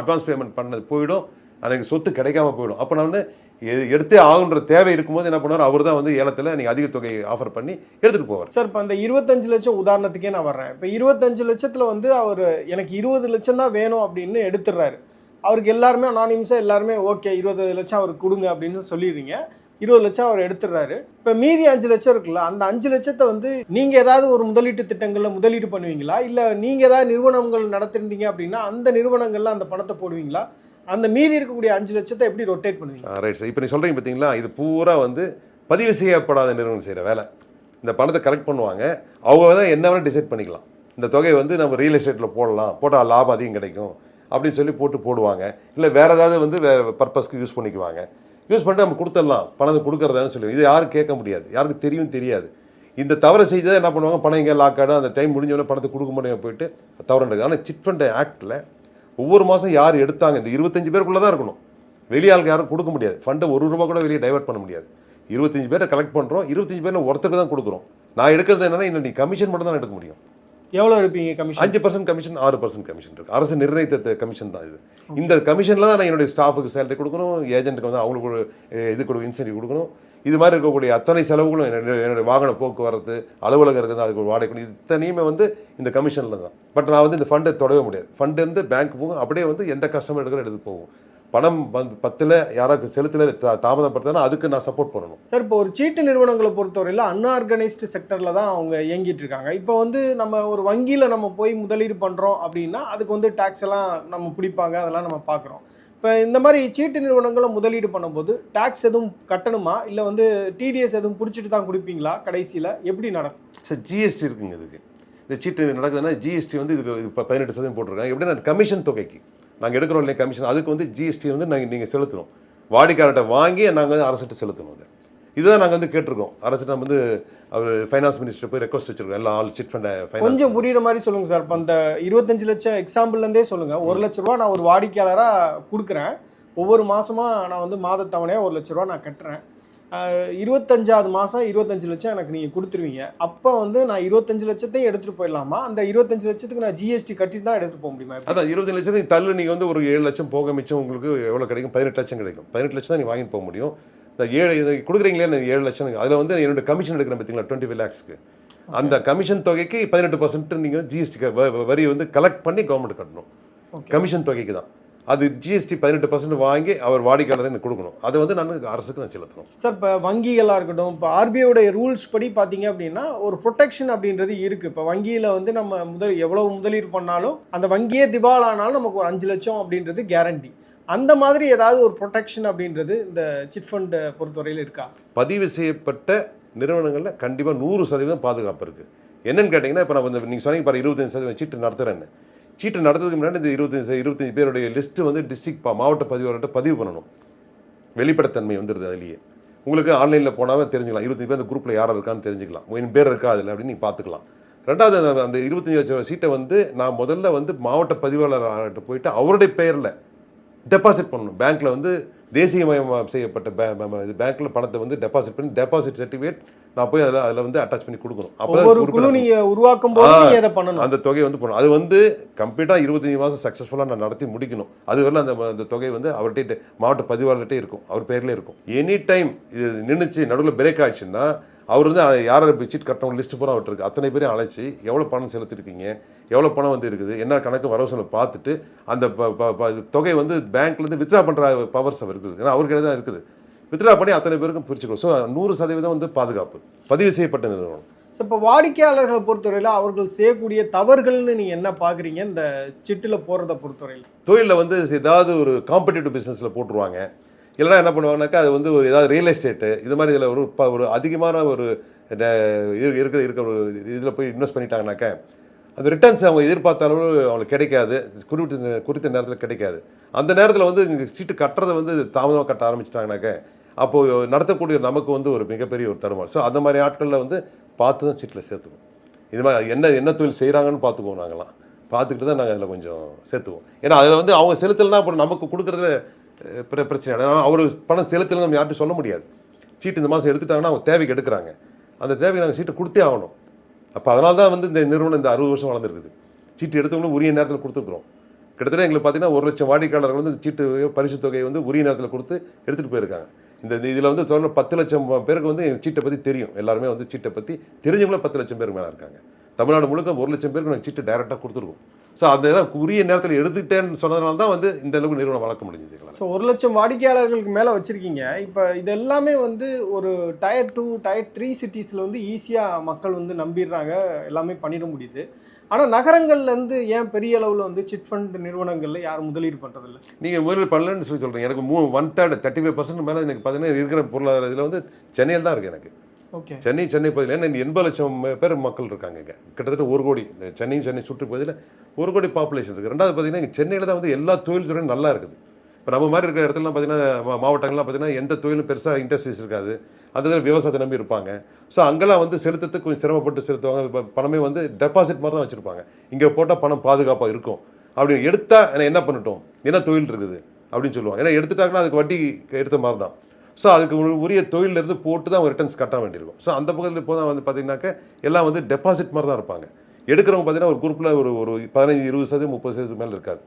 அட்வான்ஸ் பேமெண்ட் பண்ணது போயிடும். எனக்கு சொத்து கிடைக்காம போயிடும். அப்போ நான் வந்து எடுத்தே ஆகுன்ற தேவை இருக்கும்போது என்ன பண்ணுவார்? அவர் தான் வந்து ஏலத்தில் நீங்கள் அதிக தொகையை ஆஃபர் பண்ணி எடுத்துகிட்டு போவார். சார் இப்போ அந்த இருபத்தஞ்சு லட்சம் உதாரணத்துக்கே நான் வர்றேன். இப்போ இருபத்தஞ்சு லட்சத்தில் வந்து அவர் எனக்கு இருபது லட்சம் தான் வேணும் அப்படின்னு எடுத்துடுறாரு. அவருக்கு எல்லாருமே அனானிமஸாக எல்லாருமே ஓகே இருபது லட்சம் அவருக்கு கொடுங்க அப்படின்னு சொல்லிடுறீங்க. இருபது லட்சம் அவர் எடுத்துடுறாரு. இப்போ மீதி அஞ்சு லட்சம் இருக்குல்ல அந்த அஞ்சு லட்சத்தை வந்து நீங்கள் ஏதாவது ஒரு முதலீட்டு திட்டங்களில் முதலீடு பண்ணுவீங்களா? இல்லை நீங்கள் ஏதாவது நிறுவனங்கள் நடத்திருந்தீங்க அப்படின்னா அந்த நிறுவனங்கள்ல அந்த பணத்தை போடுவீங்களா? அந்த மீதி இருக்கக்கூடிய அஞ்சு லட்சத்தை எப்படி ரொட்டேட் பண்ணுவீங்க? ரைட் சார் இப்போ நீ சொல்கிறீங்க பார்த்தீங்களா இது பூரா வந்து பதிவு செய்யப்படாத நிறுவனம் செய்கிற வேலை. இந்த பணத்தை கலெக்ட் பண்ணுவாங்க. அவங்க தான் என்ன வேணால் டிசைட் பண்ணிக்கலாம். இந்த தொகையை வந்து நம்ம ரியல் எஸ்டேட்டில் போடலாம். போட்டால் லாபம் அதிகம் கிடைக்கும். அப்படின்னு சொல்லி போட்டு போடுவாங்க. இல்லை வேற ஏதாவது வந்து வேற பர்பஸ்க்கு யூஸ் பண்ணிக்குவாங்க. யூஸ் பண்ணிட்டு நம்ம கொடுத்துடலாம். பணம் கொடுக்கறதான்னு சொல்லி. இது யாரும் கேட்க முடியாது. யாருக்கு தெரியும் தெரியாது. இந்த தவறை செய்தால் என்ன பண்ணுவாங்க? பணம் இங்கே லாக் ஆகிடும் அந்த டைம் முடிஞ்சோடனே பணத்தை கொடுக்க முடியும் போயிட்டு தவறு நடக்குது. ஆனால் சிட் ஃபண்ட் ஆக்டில் ஒவ்வொரு மாதம் யார் எடுத்தாங்க? இந்த இருபத்தஞ்சு பேருக்குள்ளே தான் இருக்கணும் வெளியாளுக்கு யாரும் கொடுக்க முடியாது. ஃபண்டை ஒரு ரூபா கூட வெளியே டைவெர்ட் பண்ண முடியாது. இருபத்தஞ்சு பேரை கலெக்ட் பண்ணுறோம் இருபத்தஞ்சு பேரில் ஒருத்தருக்கு தான் கொடுக்குறோம். நான் எடுக்கிறது என்னென்னா இன்னும் நீ கமிஷன் மட்டும் தான் எடுக்க முடியும். எவ்வளோ இருப்பீங்க கமிஷன் அஞ்சு பர்சன்ட் கமிஷன் ஆறு பர்சன்ட் கமிஷன் இருக்குது அரசு நிர்ணயித்த கமிஷன் தான் இது. இந்த கமிஷனில் தான் நான் என்னுடைய ஸ்டாஃபுக்கு சேலரி கொடுக்கணும் ஏஜென்ட்டுக்கு வந்து அவங்களுக்கு ஒரு இது கொடுக்க இன்சென்டிவ் கொடுக்கணும். இது மாதிரி இருக்கக்கூடிய அத்தனை செலவுகளும் என்னுடைய என்னுடைய வாகன போக்குவரத்து அலுவலகம் இருக்குது அதுக்கு ஒரு வாடகை இத்தனையுமே வந்து இந்த கமிஷனில் தான். பட் நான் வந்து இந்த ஃபண்டை தொடவே முடியாது. ஃபண்ட் இருந்து பேங்க் போகும் அப்படியே வந்து எந்த கஸ்டமர் எடுக்கிற எடுத்து போகும். பணம் வந்து பத்தில் யாராவது செலுத்தல தாமதப்படுத்தினா அதுக்கு நான் சப்போர்ட் பண்ணணும். சார் இப்போ ஒரு சீட்டு நிறுவனங்களை பொறுத்தவரையில் அன்ஆர்கனைஸ்டு செக்டரில் தான் அவங்க இயங்கிட்டு இருக்காங்க. இப்போ வந்து நம்ம ஒரு வங்கியில் நம்ம போய் முதலீடு பண்ணுறோம் அப்படின்னா அதுக்கு வந்து டேக்ஸ் எல்லாம் நம்ம பிடிப்பாங்க அதெல்லாம் நம்ம பார்க்குறோம் இப்போ இந்த மாதிரி சீட்டு நிறுவனங்களை முதலீடு பண்ணும்போது டேக்ஸ் எதுவும் கட்டணுமா? இல்லை வந்து டிடிஎஸ் எதுவும் பிடிச்சிட்டு தான் கொடுப்பீங்களா கடைசியில்? எப்படி நடக்கும்? சார் ஜிஎஸ்டி இருக்குங்க இதுக்கு. இந்த சீட்டு நடக்குதுன்னா ஜிஎஸ்டி வந்து இதுக்கு இப்போ பதினெட்டு சதவீதம் போட்டிருக்காங்க. எப்படின்னா கமிஷன் தொகைக்கு. நாங்கள் எடுக்கிறோம் இல்லையா கமிஷன் அதுக்கு வந்து ஜிஎஸ்டி வந்து நாங்கள் நீங்கள் செலுத்தணும். வாடிக்கையாளர்கிட்ட வாங்கி நாங்கள் வந்து அரசுகிட்ட செலுத்தணும் அதை. இதுதான் நாங்கள் வந்து கேட்டிருக்கோம். அரசு நம்ம வந்து அவர் ஃபைனான்ஸ் மினிஸ்டர் போய் ரெக்வஸ்ட் வச்சிருக்கோம் எல்லா ஆல் சிட் ஃபண்ட் கொஞ்சம் புரியுற மாதிரி சொல்லுங்க சார். இப்போ அந்த இருபத்தஞ்சு லட்சம் எக்ஸாம்பிள்லேருந்தே சொல்லுங்க. ஒரு லட்ச ரூபா நான் ஒரு வாடிக்கையாளராக கொடுக்குறேன். ஒவ்வொரு மாசமா நான் வந்து மாத தவணையாக ஒரு லட்ச ரூபா நான் கட்டுறேன். இருபத்தஞ்சாவது மாதம் இருபத்தஞ்சு லட்சம் எனக்கு நீங்கள் கொடுத்துருவீங்க. அப்போ வந்து நான் இருபத்தஞ்சு லட்சத்தையும் எடுத்துகிட்டு போயிடலாமா? அந்த இருபத்தஞ்சு லட்சத்துக்கு நான் ஜிஎஸ்டி கட்டிட்டு தான் எடுத்துகிட்டு போக முடியுமா? அதான் இருபது லட்சத்துக்கு தள்ளு நீங்கள் வந்து ஒரு ஏழு லட்சம் போக மிச்சம் உங்களுக்கு எவ்வளோ கிடைக்கும்? பதினெட்டு லட்சம் கிடைக்கும். பதினெட்டு லட்சம் தான் நீ வாங்கிட்டு போக முடியும். இந்த ஏழு இது கொடுக்குறீங்களே இந்த ஏழு லட்சம் அதில் வந்து என்னோட கமிஷன் எடுக்கிறேன் பார்த்தீங்களா டுவெண்ட்டி ஃபைவ் லேக்ஸ்க்கு அந்த கமிஷன் தொகைக்கு பதினெட்டு பர்சன்ட் நீங்கள் ஜிஎஸ்டி வரி வந்து கலெக்ட் பண்ணி கவர்மெண்ட் கட்டணும். கமிஷன் தொகைக்கு தான். அது ஜிஎஸ்டி பதினெட்டு பர்சன்ட் வாங்கி அவர் வாடிக்கையாளர் எனக்கு கொடுக்கணும். அதை வந்து நான் அரசுக்கு நான் செலுத்தணும். சார் இப்போ வங்கிகளாக இருக்கட்டும் இப்போ ஆர்பிஐயோட ரூல்ஸ் படி பார்த்தீங்க அப்படின்னா ஒரு ப்ரொடெக்ஷன் அப்படின்றது இருக்குது இப்போ வங்கியில் வந்து நம்ம முதல் எவ்வளவு முதலீடு பண்ணாலும் அந்த வங்கியே திவாலானாலும் நமக்கு ஒரு அஞ்சு லட்சம் அப்படின்றது கேரண்டி அந்த மாதிரி ஏதாவது ஒரு ப்ரொடெக்ஷன் அப்படின்றது இந்த சிட் ஃபண்ட் பொறுத்தவரையில் இருக்கா? பதிவு செய்யப்பட்ட நிறுவனங்களில் கண்டிப்பாக நூறு சதவீதம் பாதுகாப்பு இருக்குது என்னன்னு கேட்டிங்கன்னா இப்போ வந்து நீங்கள் சொன்னீங்க பாரு இருபத்தஞ்சு சதவீதம் சீட்டு நடத்துகிறேன்னு சீட்டு நடத்துறதுக்கு முன்னாடி இந்த இருபத்தஞ்சி இருபத்தஞ்சு பேருடைய லிஸ்ட்டு வந்து டிஸ்ட்ரிக்ட் மாவட்ட பதிவாளர்கிட்ட பதிவு பண்ணணும். வெளிப்படைத்தன்மை வந்துடுது அதுலேயே. உங்களுக்கு ஆன்லைனில் போனாவே தெரிஞ்சுக்கலாம். இருபத்தஞ்சு பேர் அந்த குரூப்பில் யார் இருக்கான்னு தெரிஞ்சுக்கலாம். என் பேர் இருக்கா அதில் அப்படின்னு நீங்கள் பார்த்துக்கலாம் ரெண்டாவது அந்த- அந்த இருபத்தஞ்சு லட்சம் சீட்டை வந்து நான் முதல்ல வந்து மாவட்ட பதிவாளர்கிட்ட போயிட்டு அவருடைய பெயரில் டெபாசிட் பண்ணணும். பேங்க்கில் வந்து தேசியமயம் செய்யப்பட்ட பே- பேங்க்கில் பணத்தை வந்து டெபாசிட் பண்ணி டெபாசிட் சர்டிஃபிகேட் நான் போய் அதில் அதில் வந்து அட்டாச் பண்ணி கொடுக்கணும். அப்பதான் ஒவ்வொரு குழு குறிப்பிட்ட- நீங்க உருவாக்கும் போது அதை பண்ணணும். அந்த தொகை வந்து போகணும் அது வந்து கம்ப்ளீட்டாக இருபத்தஞ்சு மாதம் சக்ஸஸ்ஃபுல்லாக நான் நடத்தி முடிக்கணும். அது வரல அந்த அந்த தொகை வந்து அவர்கிட்ட மாவட்ட பதிவாளர்கிட்டே இருக்கும். அவர் பேர்லேயே இருக்கும். எனி டைம் இது நின்றுச்சு நடுவில் பிரேக் ஆயிடுச்சுன்னா அவர் வந்து யார் யார் சீட் கட்டணும் லிஸ்ட் பூரா அவர்கிட்ட இருக்கு அத்தனை பேரையும் அழைச்சி எவ்வளோ பணம் செலுத்திருக்கீங்க எவ்வளோ பணம் வந்து இருக்குது என்ன கணக்கு வரவு செலவு பார்த்துட்டு அந்த தொகை வந்து பேங்க்லேருந்து வித்ரா பண்ணுற பவர்ஸ் அவர் இருக்குது. ஏன்னா அவர்கிட்ட தான் இருக்குது. வித்ரா பண்ணி அத்தனை பேருக்கும் பிரிச்சுக்கணும். ஸோ நூறு சதவீதம் வந்து பாதுகாப்பு. பதிவு செய்யப்பட்ட நிறுவனம். ஸோ இப்போ வாடிக்கையாளர்களை பொறுத்தவரையில் அவர்கள் செய்யக்கூடிய தவறுகள்னு நீங்க என்ன பாக்குறீங்க? இந்த சிட்டுல போறதை பொறுத்தவரையில். தொழிலில் வந்து ஏதாவது ஒரு காம்படிட்டிவ் பிஸ்னஸில் போட்டுருவாங்க. இல்லைன்னா என்ன பண்ணுவாங்கனாக்கா அது வந்து ஒரு ஏதாவது ரியல் எஸ்டேட்டு இது மாதிரி இதில் ஒரு ஒரு அதிகமான ஒரு இருக்கிற இருக்கிற ஒரு இதில் போய் இன்வெஸ்ட் பண்ணிட்டாங்கனாக்கா அந்த ரிட்டர்ன்ஸ் அவங்க எதிர்பார்த்த அளவு அவங்களுக்கு கிடைக்காது. குறிப்பிட்ட குறித்த நேரத்தில் கிடைக்காது. அந்த நேரத்தில் வந்து சீட்டு கட்டுறதை வந்து தாமதமாக கட்ட ஆரம்பிச்சிட்டாங்கனாக்கா அப்போது நடத்தக்கூடிய நமக்கு வந்து ஒரு மிகப்பெரிய ஒரு தருமானம் ஸோ அந்த மாதிரி ஆட்களில் வந்து பார்த்து தான் சீட்டில் சேர்த்துக்கணும். இது மாதிரி என்ன என்ன தொழில் செய்கிறாங்கன்னு பார்த்துக்குவோம் நாங்களாம் பார்த்துக்கிட்டு தான் நாங்கள் அதில் கொஞ்சம் சேர்த்துவோம் ஏன்னா அதில் வந்து அவங்க செலுத்தலைன்னா அப்புறம் நமக்கு கொடுக்குறதுல பிர- பிரச்சனை ஆனால் அவர் பணம் செலுத்தலை நம்ம யார்ட்டும் சொல்ல முடியாது. சீட்டு இந்த மாதம் எடுத்துட்டாங்கன்னா அவங்க தேவைக்கு எடுக்கிறாங்க. அந்த தேவைக்கு நாங்கள் சீட்டை கொடுத்தே ஆகணும். அப்போ அதனால தான் வந்து இந்த நிறுவனம் இந்த அறுபது வருஷம் வளர்ந்துருக்குது. சீட்டு எடுத்தவங்களும் உரிய நேரத்தில் கொடுத்துருக்குறோம். கிட்டத்தட்ட எங்களுக்கு பார்த்தீங்கன்னா ஒரு லட்சம் வாடிக்கையாளர்கள் வந்து சீட்டு பரிசு தொகையை வந்து உரிய நேரத்தில் கொடுத்து எடுத்துகிட்டு போயிருக்காங்க. இந்த இதில் வந்து தொடர்ந்து பத்து லட்சம் பேருக்கு வந்து சீட்டை பற்றி தெரியும். எல்லாருமே வந்து சீட்டை பற்றி தெரிஞ்சவங்களும் பத்து லட்சம் பேருக்கு மேலே இருக்காங்க. தமிழ்நாடு முழுக்க ஒரு லட்சம் பேருக்கு நாங்கள் சீட்டு டைரெக்டாக கொடுத்துருக்கோம். ஸோ அந்த உரிய நேரத்தில் எடுத்துட்டேன்னு சொன்னதுனால தான் வந்து இந்த அளவுக்கு நிறுவனம் வளர்க்க முடிஞ்சது ஸோ ஒரு லட்சம் வாடிக்கையாளர்களுக்கு மேலே வச்சுருக்கீங்க. இப்போ இது எல்லாமே வந்து ஒரு டயர் டூ டயர் த்ரீ சிட்டிஸில் வந்து ஈஸியாக மக்கள் வந்து நம்பிடுறாங்க. எல்லாமே பண்ணிட முடியுது. ஆனால் நகரங்கள்லேருந்து ஏன் பெரிய அளவில் வந்து சிட் ஃபண்ட் நிறுவனங்களில் யாரும் முதலீடு பண்ணுறதில்ல நீங்கள் முதலில் பண்ணலன்னு சொல்லி சொல்கிறீங்க எனக்கு மூ one third thirty five percent மேலே எனக்கு பார்த்தீங்கன்னா இருக்கிற பொருளாதார இதில் வந்து சென்னையில் தான் இருக்குது எனக்கு. சென்னை சென்னை பகுதியில் ஏன்னா இந்த எண்பது லட்சம் பேர் மக்கள் இருக்காங்க இங்கே. கிட்டத்தட்ட ஒரு கோடி. இந்த சென்னை சென்னை சுற்று பகுதியில் ஒரு கோடி பாப்புலேஷன் இருக்குது ரெண்டாவது பார்த்தீங்கன்னா இங்கே சென்னையில் தான் வந்து எல்லா தொழில் துறையும் நல்லா இருக்குது. இப்போ நம்ம மாதிரி இருக்கிற இடத்துலலாம் பார்த்தீங்கன்னா மா- மாவட்டங்கள்லாம் பார்த்தீங்கன்னா எந்த தொழிலும் பெருசாக இண்டஸ்ட்ரீஸ் இருக்காது. அந்த இதில் விவசாயத்தை நம்பி இருப்பாங்க. ஸோ அங்கெல்லாம் வந்து செலுத்தத்துக்கு கொஞ்சம் சிரமப்பட்டு செலுத்துவாங்க. இப்போ பணமே வந்து டெபாசிட் மாதிரி தான் வச்சுருப்பாங்க. இங்கே போட்டால் பணம் பாதுகாப்பாக இருக்கும். அப்படி எடுத்தால் என்ன பண்ணட்டும்? என்ன தொழில் இருக்குது? அப்படின்னு சொல்லுவாங்க. ஏன்னா எடுத்துட்டாங்கன்னா அதுக்கு வட்டி எடுத்த மாதிரி தான். ஸோ அதுக்கு உரிய தொழிலிருந்து போட்டு தான் ரிட்டர்ன்ஸ் கட்ட வேண்டியிருக்கும். ஸோ அந்த பக்கத்தில் இப்போ தான் வந்து பார்த்தீங்கன்னாக்க எல்லாம் வந்து டெபாசிட் மாதிரி தான் இருப்பாங்க. எடுக்கிறவங்க பார்த்தீங்கன்னா ஒரு குரூப்பில் ஒரு ஒரு பதினஞ்சு இருபது சதவீதம் முப்பது சதவீதம் மேலே இருக்காது.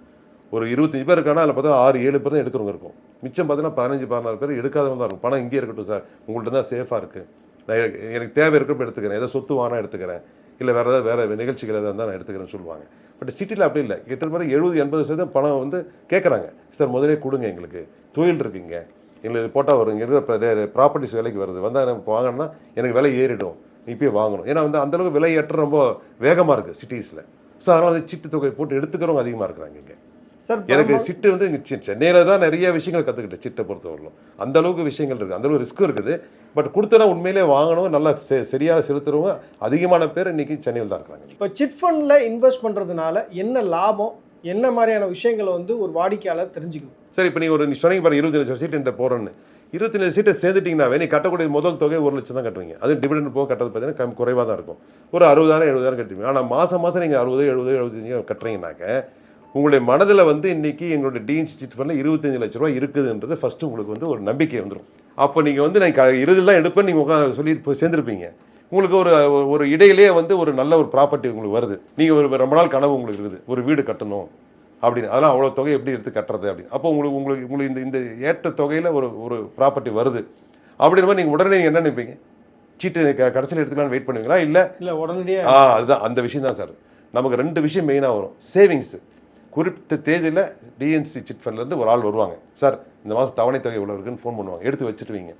ஒரு இருபத்தஞ்சு பேர் இருக்கானா அதில் பார்த்தா ஆறு ஏழு பேர் தான் எடுக்கிறவங்க இருக்கும். மிச்சம் பார்த்தீங்கன்னா பதினஞ்சு பதினாறு பேர் எடுக்காதவங்க தான் இருக்கும். பணம் இங்கே இருக்கட்டும் சார். உங்கள்கிட்ட தான் சேஃபாக இருக்குது நான் எனக்கு- எனக்கு தேவை இருக்கிறப்ப எடுத்துக்கிறேன். ஏதோ சொத்து வாங்கினா எடுத்துக்கிறேன். இல்லை வேறு ஏதாவது வேறு நிகழ்ச்சிகள் எதாவது இருந்தால் நான் எடுத்துக்கிறேன்னு சொல்லுவாங்க. பட் சிட்டியில் அப்படி இல்லை. கிட்டத்தட்ட எழுபது எண்பது சதவீதம் பணம் வந்து கேட்குறாங்க சார் முதலே கொடுங்க எங்களுக்கு. தொழில் இருக்குங்க எங்களுக்கு போட்டால் வரும். இங்கே இருக்கிற ப்ராப்பர்ட்டிஸ் விலைக்கு வருது. வந்தால் எனக்கு வாங்கினா எனக்கு விலை ஏறிடும். நீ போய் வாங்கணும். ஏன்னா வந்து அந்தளவுக்கு விலை ஏற்றம் ரொம்ப வேகமாக இருக்குது சிட்டிஸில் ஸோ அதனால் வந்து சிட்டு தொகை போட்டு எடுத்துக்கிறவங்க அதிகமாக இருக்கிறாங்க இங்கே. சார் எனக்கு சிட்டு வந்து இங்கே சென்னையில தான் நிறைய விஷயங்கள் கற்றுக்கிட்டேன் சிட்டை பொறுத்தவரையிலும். அந்த அளவுக்கு விஷயங்கள் இருக்குது அந்த அளவுக்கு ரிஸ்க்கும் இருக்குது. பட் கொடுத்தனா உண்மையிலே வாங்கணும். நல்லா செ சரியாக செலுத்துறவங்க அதிகமான பேர் இன்னைக்கு சென்னையில் தான் இருக்கிறாங்க. இப்போ சிட் ஃபண்டில் இன்வெஸ்ட் பண்ணுறதுனால என்ன லாபம்? என்ன மாதிரியான விஷயங்களை வந்து ஒரு வாடிக்கையாளர் தெரிஞ்சுக்கணும். சரி இப்போ நீங்கள் ஒரு சொன்னீங்க பாருங்க இருபத்தி லட்சம் சீட்டு என்கிட்ட போகிறேன்னு இருபத்தி லட்சம் சீட்டை சேர்ந்துட்டீங்கன்னாவே நீ கட்டக்கூடிய முதல் தொகை ஒரு லட்சம் தான் கட்டுவீங்க. அது டிவிடெண்ட் போக கட்டது பார்த்தீங்கன்னா கம் குறைவாக தான் இருக்கும். ஒரு அறுபதாயிரம் எழுபதாயிரம் கட்டுவீங்க. ஆனால் மாதம் மாதம் நீங்கள் அறுபது எழுபது எழுபத்தஞ்சு கட்டுறீங்கனாக்க உங்களுடைய மனதில் வந்து இன்னைக்கு எங்களுடைய டிஎன்சி சிட் ஃபண்டில் இருபத்தஞ்சு லட்ச ரூபா இருக்குதுன்றது ஃபஸ்ட்டு உங்களுக்கு வந்து ஒரு நம்பிக்கை வந்துடும் அப்போ நீங்கள் வந்து நான் இறுதியில் தான் எடுப்பேன் நீங்கள் உட்காந்து சொல்லி போய் சேர்ந்துருப்பீங்க. உங்களுக்கு ஒரு ஒரு இடையிலேயே வந்து ஒரு நல்ல ஒரு ப்ராப்பர்ட்டி உங்களுக்கு வருது. நீங்கள் ஒரு ரொம்ப நாள் கனவு உங்களுக்கு இருக்குது. ஒரு வீடு கட்டணும் அப்படின்னு. அதெல்லாம் அவ்வளோ தொகை எப்படி எடுத்து கட்டுறது அப்படின்னு. அப்போ உங்களுக்கு உங்களுக்கு உங்களுக்கு இந்த இந்த ஏற்ற தொகையில் ஒரு ஒரு ப்ராப்பர்ட்டி வருது. அப்படின்ற மாதிரி நீங்கள் உடனே நீங்கள் என்ன நினைப்பீங்க? சீட்டு கடைசியில் எடுத்துக்கலாம்னு வெயிட் பண்ணுவீங்களா? இல்லை? இல்லை உடனடியே ஆ அதுதான். அந்த விஷயம் தான் சார். நமக்கு ரெண்டு விஷயம் மெயினாக வரும். சேவிங்ஸ் குறிப்பிட்ட தேதியில் டிஎன்சி சிட் ஃபண்ட்லேருந்து ஒரு ஆள் வருவாங்க. சார் இந்த மாதம் தவணை தொகை இவ்வளோ இருக்குன்னு ஃபோன் பண்ணுவாங்க. எடுத்து வச்சுருவீங்க.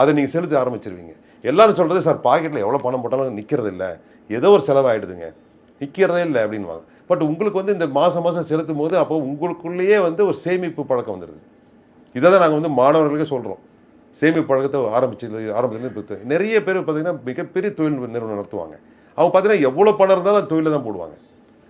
அதை நீங்கள் செலுத்த ஆரம்பிச்சிருவீங்க. எல்லாரும் சொல்கிறது சார் பாக்கெட்டில் எவ்வளோ பணம் போட்டாலும் நிற்கிறது இல்லை. ஏதோ ஒரு செலவாயிடுதுங்க. நிற்கிறதே இல்லை அப்படின்வாங்க பட் உங்களுக்கு வந்து இந்த மாதம் மாதம் செலுத்தும் போது அப்போ உங்களுக்குள்ளேயே வந்து ஒரு சேமிப்பு பழக்கம் வந்துடுது இதை தான் நாங்கள் வந்து மாணவர்களுக்கே சொல்கிறோம் சேமிப்பு பழக்கத்தை ஆரம்பிச்சது ஆரம்பத்துல நிறைய பேர் பார்த்திங்கன்னா மிகப்பெரிய தொழில் நிறுவனம் நடத்துவாங்க. அவங்க பார்த்தீங்கன்னா எவ்வளோ பணம் இருந்தாலும் தொழிலில் தான் போடுவாங்க.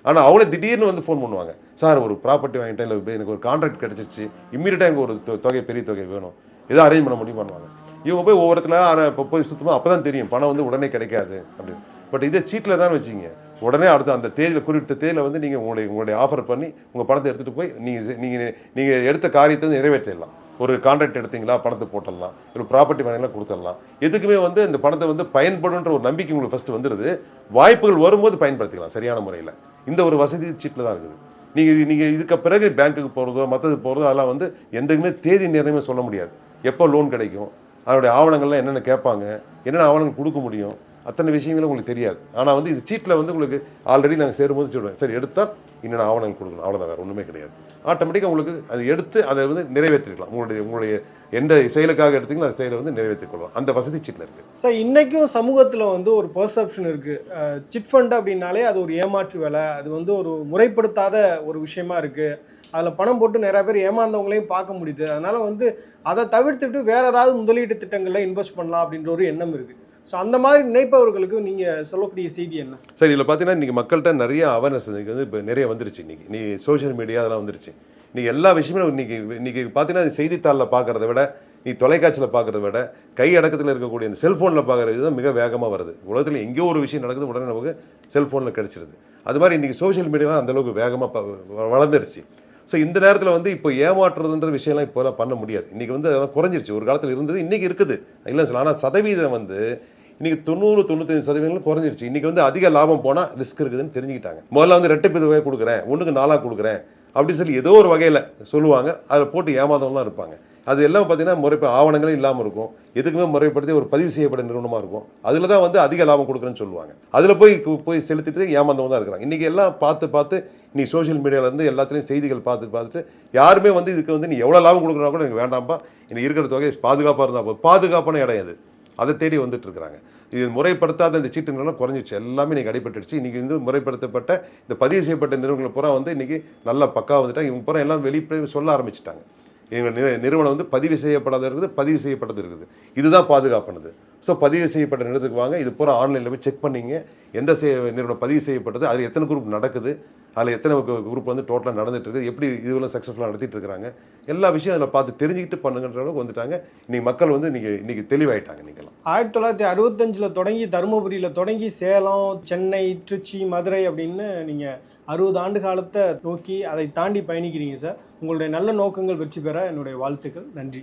ஆனால் அவளே திடீர்னு வந்து ஃபோன் பண்ணுவாங்க. சார் ஒரு ப்ராப்பர்ட்டி வாங்கிட்டேன் இல்லை எனக்கு ஒரு கான்ட்ராக்ட் கிடச்சிருச்சு. இம்மீடியட்டாக எனக்கு ஒரு தொ- தொகை பெரிய தொகை வேணும். எதாவது அரேஞ்ச் பண்ண முடியுமான்னுவாங்க. இவங்க போய் ஒவ்வொருத்தர இப்போ போய் சுத்தமாக அப்போ தான் தெரியும். பணம் வந்து உடனே கிடைக்காது. அப்படின்னு. பட் இதே சீட்டில் தான் வச்சிங்க. உடனே அடுத்த அந்த தேதியில் குறிப்பிட்ட தேதியில் வந்து நீங்கள் உங்களுடைய உங்களுடைய ஆஃபர் பண்ணி உங்கள் பணத்தை எடுத்துகிட்டு போய் நீங்கள் நீங்கள் நீங்கள் எடுத்த காரியத்தை வந்து நிறைவேற்றிடலாம். ஒரு கான்ட்ராக்ட் எடுத்தீங்களா பணத்தை போட்டுடலாம். ஒரு ப்ராப்பர்ட்டி வாங்கினா கொடுத்துடலாம். எதுக்குமே வந்து இந்த பணத்தை வந்து பயன்படுன்ற ஒரு நம்பிக்கை உங்களுக்கு ஃபஸ்ட்டு வந்துடுது வாய்ப்புகள் வரும்போது பயன்படுத்திக்கலாம் சரியான முறையில். இந்த ஒரு வசதி சீட்டில் தான் இருக்குது. நீங்கள் நீங்கள் இதுக்கு பிறகு பேங்க்குக்கு போகிறதோ மற்றது போகிறதோ அதெல்லாம் வந்து எந்தக்குமே தேதி நேரமே சொல்ல முடியாது. எப்போ லோன் கிடைக்கும்? அதனுடைய ஆவணங்கள்லாம் என்னென்ன கேட்பாங்க என்னென்ன ஆவணங்கள் கொடுக்க முடியும் அத்தனை விஷயங்களும் உங்களுக்கு தெரியாது. ஆனால் வந்து இது சீட்டில் வந்து உங்களுக்கு ஆல்ரெடி நாங்கள் சேரும்போது சொல்லுவேன் சரி எடுத்தால் என்னென்ன ஆவணங்கள் கொடுக்கணும். அவ்வளோதான் வேறு ஒன்றுமே கிடையாது. ஆட்டோமேட்டிக்காக உங்களுக்கு அது எடுத்து அதை வந்து நிறைவேற்றிக்கலாம் உங்களுடைய உங்களுடைய எந்த செயலுக்காக எடுத்தீங்களோ அந்த செயலை வந்து நிறைவேற்றிக் கொள்ளலாம். அந்த வசதி சீட்டில் இருக்குது சார் இன்னைக்கும் சமூகத்தில் வந்து ஒரு பர்செப்ஷன் இருக்குது சிட் ஃபண்ட் அப்படின்னாலே அது ஒரு ஏமாற்று வேலை. அது வந்து ஒரு முறைப்படுத்தாத ஒரு விஷயமா இருக்குது அதில் பணம் போட்டு நிறைய பேர் ஏமாந்தவங்களையும் பார்க்க முடியுது. அதனால் வந்து அதை தவிர்த்துட்டு வேறு ஏதாவது முதலீட்டு திட்டங்களில் இன்வெஸ்ட் பண்ணலாம் அப்படின்ற ஒரு எண்ணம் இருக்குது ஸோ அந்த மாதிரி நினைப்பவர்களுக்கு நீங்கள் சொல்லக்கூடிய செய்தி என்ன? சரி இதில் பார்த்தீங்கன்னா இன்றைக்கி மக்கள்கிட்ட நிறைய அவேர்னஸ் வந்து இப்போ நிறைய வந்துருச்சு இன்றைக்கி நீ சோஷியல் மீடியா அதெல்லாம் வந்துருச்சு. நீ எல்லா விஷயமும் இன்றைக்கி இன்றைக்கி பார்த்தீங்கன்னா செய்தித்தாளில் பார்க்குறத விட நீ தொலைக்காட்சியில் பார்க்குறத விட கை அடக்கத்தில் இருக்கக்கூடிய இந்த செல்ஃபோனில் பார்க்குறது தான் மிக வேகமாக வருது. உலகத்தில் எங்கேயோ ஒரு விஷயம் நடக்குது உடனே நமக்கு செல்ஃபோனில் கிடச்சிருது. அது மாதிரி இன்றைக்கி சோஷியல் மீடியாலாம் அந்தளவுக்கு வேகமாக வளர்ந்துருச்சு. ஸோ இந்த நேரத்தில் வந்து இப்போ ஏமாற்றுறதுன்ற விஷயம்லாம் இப்போலாம் பண்ண முடியாது. இன்றைக்கி வந்து அதெல்லாம் குறைஞ்சிருச்சு. ஒரு காலத்தில் இருந்தது இன்றைக்கி இருக்குது. இல்லை சார் ஆனால் சதவீதம் வந்து இன்றைக்கி தொண்ணூறு தொண்ணூத்தஞ்சு சதவீதம் குறைஞ்சிருச்சு. இன்றைக்கி வந்து அதிக லாபம் போனால் ரிஸ்க் இருக்குதுன்னு தெரிஞ்சுக்கிட்டாங்க. முதல்ல வந்து ரெட்டை தொகையை கொடுக்குறேன் ஒன்றுக்கு நாளாக கொடுக்குறேன் அப்படின்னு சொல்லி ஏதோ ஒரு வகையில் சொல்லுவாங்க. அதில் போட்டு ஏமாதவங்களாம் இருப்பாங்க. அது எல்லாம் பார்த்தீங்கன்னா முறைப்ப ஆவணங்களே இல்லாமல் இருக்கும். எதுக்குமே முறைப்படுத்தி ஒரு பதிவு செய்யப்பட்ட நிறுவனமாக இருக்கும். அதில் தான் வந்து அதிக லாபம் கொடுக்குறேன்னு சொல்லுவாங்க. அதில் போய் போய் செலுத்திட்டு ஏமாந்தவங்க தான் இருக்கிறாங்க. இன்றைக்கி எல்லாம் பார்த்து பார்த்து நீ சோஷியல் மீடியாவிலேருந்து எல்லாத்துலேயும் செய்திகள் பார்த்து பார்த்துட்டு யாருமே வந்து இதுக்கு வந்து நீ எவ்வளோ லாபம் கொடுக்குறா கூட எனக்கு வேண்டாம்ப்பா எனக்கு இருக்கிற தொகை பாதுகாப்பாக இருந்தால் போதும். பாதுகாப்பான இடம் இது. அதை தேடி வந்துட்டு இருக்கிறாங்க. இது முறைப்படுத்தாத இந்த சீட்டுங்கள்லாம் குறைஞ்சிச்சு எல்லாமே இன்றைக்கி அடிபட்டுடுச்சு. இன்றைக்கி வந்து முறைப்படுத்தப்பட்ட இந்த பதிவு செய்யப்பட்ட நிறுவனங்கள் பூரா வந்து இன்றைக்கி நல்லா பக்கா வந்துட்டாங்க. இவங்க பூரா எல்லாம் வெளிப்படை சொல்ல ஆரம்பிச்சிட்டாங்க. எங்கள் நிறுவனம் வந்து பதிவு செய்யப்படாத இருக்குது பதிவு செய்யப்பட்டது இருக்குது. இதுதான் பாதுகாப்பானது. ஸோ பதிவு செய்யப்பட்ட நிறுவனத்துக்கு வாங்க இது பூரா ஆன்லைனில் போய் செக் பண்ணீங்க. எந்த நிறுவனம் பதிவு செய்யப்பட்டது அதில் எத்தனை குரூப் நடக்குது அதில் எத்தனை குரூப் வந்து டோட்டலாக நடந்துட்டு இருக்குது எப்படி இதுவெல்லாம் சக்ஸஸ்ஃபுல்லாக நடத்திட்டு இருக்கிறாங்க எல்லா விஷயம் அதில் பார்த்து தெரிஞ்சுக்கிட்டு பண்ணுங்கன்ற அளவுக்கு வந்துட்டாங்க. இன்றைக்கி மக்கள் வந்து இன்றைக்கி இன்றைக்கி தெளிவாயிட்டாங்க நீங்களாம் ஆயிரத்தி தொள்ளாயிரத்தி அறுபத்தஞ்சில் தொடங்கி தருமபுரியில் தொடங்கி சேலம் சென்னை திருச்சி மதுரை அப்படின்னு நீங்கள் அறுபது ஆண்டு காலத்தை நோக்கி அதை தாண்டி பயணிக்கிறீங்க சார். உங்களுடைய நல்ல நோக்கங்கள் வெற்றி பெற என்னுடைய வாழ்த்துக்கள். நன்றி.